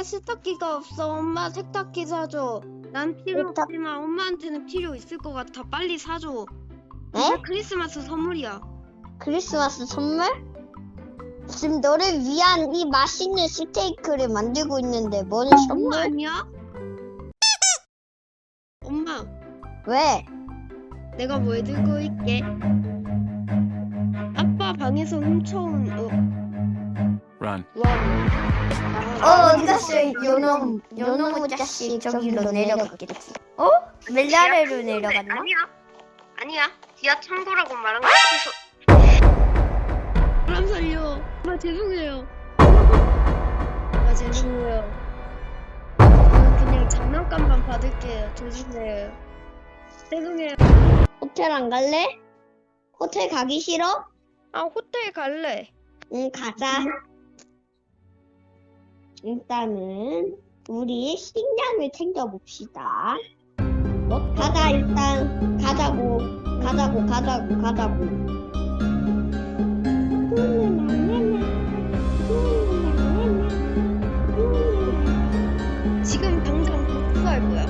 집에 세탁기가 없어. 엄마 세탁기 사줘. 난 필요 세탁- 없지만 엄마한테는 필요 있을 것 같아. 빨리 사줘. 에? 이게 크리스마스 선물이야. 크리스마스 선물? 지금 너를 위한 이 맛있는 스테이크를 만들고 있는데 뭔 엄마 선물? 아니야? 엄마, 왜? 내가 뭘 들고 있게? 아빠 방에서 훔쳐온 어, Run. 와. 어, 어디 갔어? 요놈, 요놈 자식 저기로 내려갔겠지. 어? 멜라레로 내려갔나? 아니야. 아니야. 지하 창고라고 말한 거 취소. 사람 살려. 엄마 죄송해요. 아 죄송해요. 저는 그냥 장난감만 받을게요. 죄송해요. 죄송해요. 호텔 안 갈래? 호텔 가기 싫어? 아 호텔 갈래. 응, 가자. 일단은 우리 식량을 챙겨봅시다. 가자, 일단. 가자고. 가자고, 가자고, 가자고. 지금 당장 복수할 거야.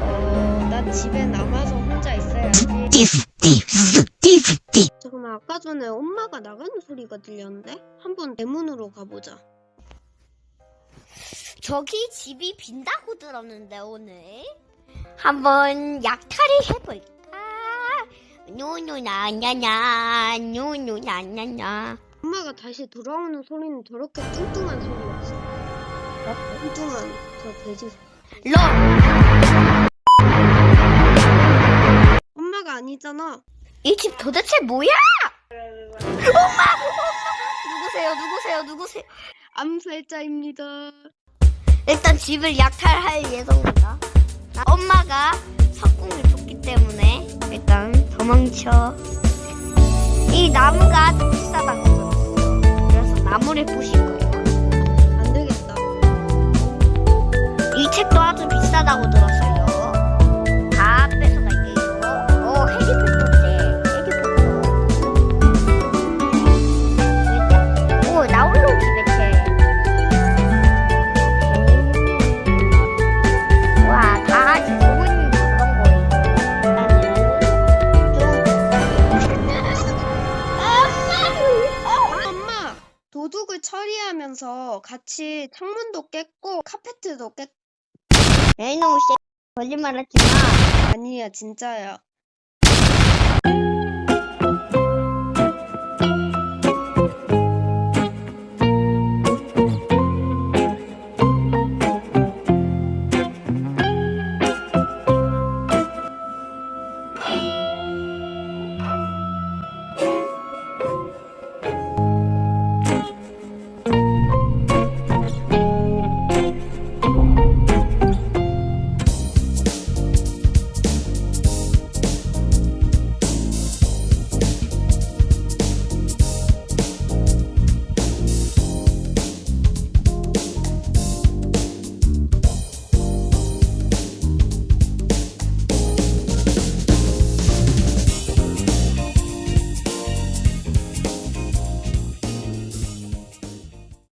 어, 나 집에 남아서 혼자 있어야지. 잠깐만, 아까 전에 엄마가 나가는 소리가 들렸는데? 한번 대문으로 가보자. 저기 집이 빈다고 들었는데 오늘 한번 약탈을 해볼까? 노노나냐냐 노노나냐냐 엄마가 다시 돌아오는 소리는 저렇게 뚱뚱한 소리였어. 뚱뚱한 저 돼지 소리. 러 엄마가 아니잖아. 이 집 도대체 뭐야? 엄마! 누구세요? 누구세요? 누구세요? 암살자입니다. 일단 집을 약탈할 예정이다. 엄마가 석궁을 줬기 때문에 일단 도망쳐. 이 나무가 아주 비싸다고 들었어. 그래서 나무를 부실 거예요. 안 되겠다. 이 책도 아주 비싸다고 들었어 하면서 같이 창문도 깼고 카페트도 깼고 에이놈 씨, 거짓말하지 마. 아니야 진짜야.